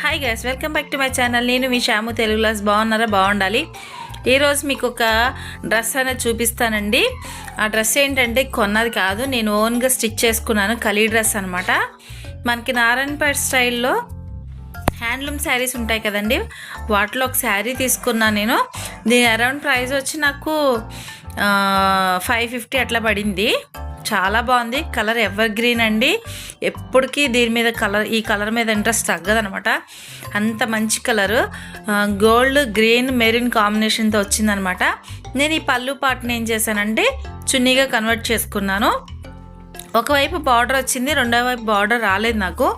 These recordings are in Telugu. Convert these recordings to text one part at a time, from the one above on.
Hi guys welcome back to my channel నేను మీ శ్యాము తెలుగు క్లాస్ బాగున్నారా? బాగుండాలి. ఈరోజు మీకు ఒక డ్రెస్ అనేది చూపిస్తానండి. ఆ డ్రెస్ ఏంటంటే కొన్నది కాదు నేను ఓన్గా స్టిచ్ చేసుకున్నాను కలీ డ్రెస్ అనమాట మనకి నారాయణపేట స్టైల్లో హ్యాండ్లూమ్ శారీస్ ఉంటాయి కదండి. వాటిలో ఒక శారీ తీసుకున్నాను నేను. దీని అరౌండ్ ప్రైస్ వచ్చి నాకు ఫైవ్ ఫిఫ్టీ అట్లా పడింది. చాలా బాగుంది. కలర్ ఎవర్ గ్రీన్ అండి. ఎప్పటికీ దీని మీద కలర్ ఈ కలర్ మీద ఇంట్రెస్ట్ తగ్గదనమాట. అంత మంచి కలరు. గోల్డ్ గ్రీన్ మెరిన్ కాంబినేషన్తో వచ్చిందనమాట. నేను ఈ పళ్ళు పాటను ఏం చేశానంటే చున్నీగా కన్వర్ట్ చేసుకున్నాను. ఒకవైపు బార్డర్ వచ్చింది రెండో వైపు బార్డర్ రాలేదు నాకు.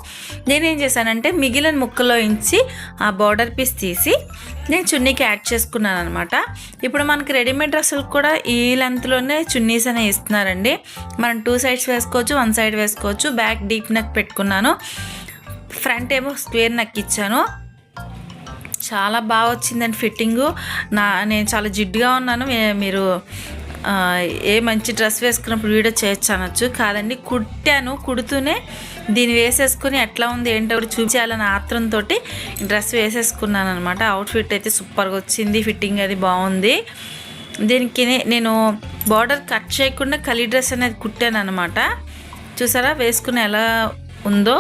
నేనేం చేశానంటే మిగిలిన ముక్కలో ఇంచి ఆ బార్డర్ పీస్ తీసి నేను చున్నీకి యాడ్ చేసుకున్నాను అనమాట ఇప్పుడు మనకి రెడీమేడ్ డ్రెస్సులు కూడా ఈ లెంత్లోనే చున్నీస్ అనే ఇస్తున్నారండి. మనం టూ సైడ్స్ వేసుకోవచ్చు వన్ సైడ్ వేసుకోవచ్చు. బ్యాక్ డీప్ నెక్ పెట్టుకున్నాను. ఫ్రంట్ ఏమో స్క్వేర్ నెక్ ఇచ్చాను. చాలా బాగా వచ్చిందండి ఫిట్టింగు నా నేను చాలా జిడ్డుగా ఉన్నాను. మీరు ఏ మంచి డ్రెస్ వేసుకున్నప్పుడు వీడియో చేయొచ్చు అనొచ్చు. కాదండి కుట్టాను కుడుతూనే దీన్ని వేసేసుకుని ఎట్లా ఉంది ఏంటో కూడా చూపించాలని ఆత్రంతో డ్రెస్ వేసేసుకున్నాను అనమాట. అవుట్ఫిట్ అయితే సూపర్గా వచ్చింది ఫిట్టింగ్ అది బాగుంది. దీనికి నేను బార్డర్ కట్ చేయకుండా కలీ డ్రెస్ అనేది కుట్టాను అనమాట. చూసారా వేసుకుని ఎలా ఉందో.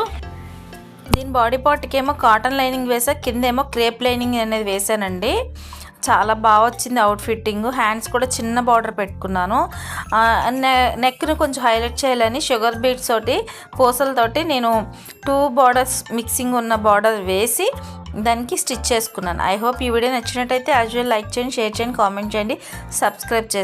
దీని బాడీ పార్ట్కి ఏమో కాటన్ లైనింగ్ వేసా కింద ఏమో క్రేప్ లైనింగ్ అనేది వేసానండి. చాలా బాగా వచ్చింది అవుట్ ఫిట్టింగ్ హ్యాండ్స్ కూడా చిన్న బార్డర్ పెట్టుకున్నాను. నెక్ను కొంచెం హైలైట్ చేయాలని షుగర్ బీట్స్ తోటి పూసలతోటి నేను టూ బార్డర్స్ మిక్సింగ్ ఉన్న బార్డర్ వేసి దానికి స్టిచ్ చేసుకున్నాను. ఐ హోప్ ఈ వీడియో నచ్చినట్టయితే యాజ్ లైక్ చేయండి షేర్ చేయండి కామెంట్ చేయండి సబ్స్క్రైబ్ చేసుకోండి